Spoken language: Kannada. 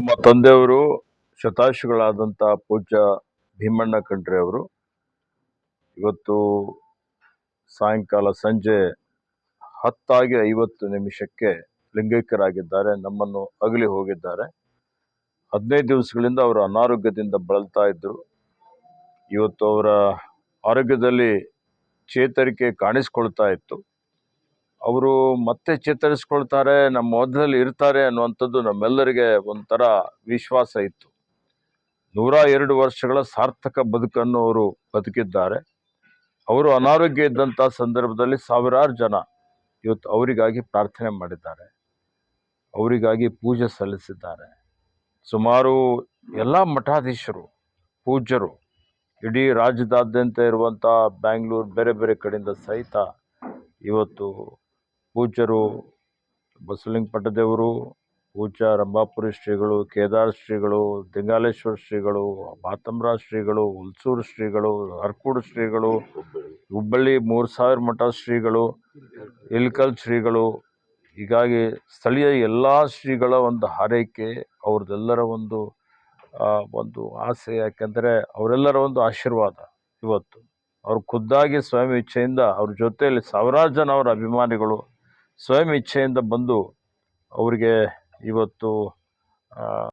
ನಮ್ಮ ತಂದೆಯವರು ಶತಾಯುಷಿಗಳಾದಂಥ ಪೂಜ್ಯ ಭೀಮಣ್ಣ ಖಂಡ್ರೆ ಅವರು. ಇವತ್ತು ಸಾಯಂಕಾಲ ಸಂಜೆ ಹತ್ತಾಗಿ ಐವತ್ತು ನಿಮಿಷಕ್ಕೆ ಲಿಂಗೈಕ್ಯರಾಗಿದ್ದಾರೆ. ನಮ್ಮನ್ನು ಅಗಲಿ ಹೋಗಿದ್ದಾರೆ. ಹದಿನೈದು ದಿವಸಗಳಿಂದ ಅವರು ಅನಾರೋಗ್ಯದಿಂದ ಬಳಲ್ತಾ ಇದ್ದರು ಇವತ್ತು ಅವರ ಆರೋಗ್ಯದಲ್ಲಿ ಚೇತರಿಕೆ ಕಾಣಿಸ್ಕೊಳ್ತಾ ಇತ್ತು. ಅವರು ಮತ್ತೆ ಚೇತರಿಸ್ಕೊಳ್ತಾರೆ, ನಮ್ಮ ಮೊದಲಲ್ಲಿ ಇರ್ತಾರೆ ಅನ್ನುವಂಥದ್ದು ನಮ್ಮೆಲ್ಲರಿಗೆ ಒಂಥರ ವಿಶ್ವಾಸ ಇತ್ತು. ನೂರ ಎರಡು ವರ್ಷಗಳ ಸಾರ್ಥಕ ಬದುಕನ್ನು ಅವರು ಬದುಕಿದ್ದಾರೆ. ಅವರು ಅನಾರೋಗ್ಯ ಇದ್ದಂಥ ಸಂದರ್ಭದಲ್ಲಿ ಸಾವಿರಾರು ಜನ ಇವತ್ತು ಅವರಿಗಾಗಿ ಪ್ರಾರ್ಥನೆ ಮಾಡಿದ್ದಾರೆ. ಅವರಿಗಾಗಿ ಪೂಜೆ ಸಲ್ಲಿಸಿದ್ದಾರೆ. ಸುಮಾರು ಎಲ್ಲ ಮಠಾಧೀಶರು, ಪೂಜ್ಯರು, ಇಡೀ ರಾಜ್ಯದಾದ್ಯಂತ ಇರುವಂಥ ಬ್ಯಾಂಗ್ಳೂರು, ಬೇರೆ ಬೇರೆ ಕಡೆಯಿಂದ ಸಹಿತ ಇವತ್ತು ಪೂಜ್ಯರು ಬಸವಲಿಂಗ ಪಟ್ಟದೇವರು ಪೂಜ್ಯ ರಂಭಾಪುರಿ ಶ್ರೀಗಳು, ಕೇದಾರ ಶ್ರೀಗಳು ದಿಂಗಾಲೇಶ್ವರ ಶ್ರೀಗಳು, ಬಾತಂಬ್ರ ಶ್ರೀಗಳು, ಹುಲ್ಸೂರು ಶ್ರೀಗಳು ಅರ್ಕೂಡು ಶ್ರೀಗಳು, ಹುಬ್ಬಳ್ಳಿ ಮೂರು ಸಾವಿರ ಮಠ ಶ್ರೀಗಳು, ಇಲ್ಕಲ್ ಶ್ರೀಗಳು. ಹೀಗಾಗಿ ಸ್ಥಳೀಯ ಎಲ್ಲ ಶ್ರೀಗಳ ಒಂದು ಹಾರೈಕೆ, ಅವ್ರದ್ದೆಲ್ಲರ ಒಂದು ಒಂದು ಆಸೆ. ಯಾಕೆಂದರೆ ಅವರೆಲ್ಲರ ಒಂದು ಆಶೀರ್ವಾದ ಇವತ್ತು. ಅವ್ರು ಖುದ್ದಾಗಿ ಸ್ವಾಮಿ ಇಚ್ಛೆಯಿಂದ ಅವ್ರ ಜೊತೆಯಲ್ಲಿ ಸಾವಿರಾರು ಜನ ಅವರ ಅಭಿಮಾನಿಗಳು ಸ್ವಯಂ ಇಚ್ಛೆಯಿಂದ ಬಂದು ಅವರಿಗೆ ಇವತ್ತು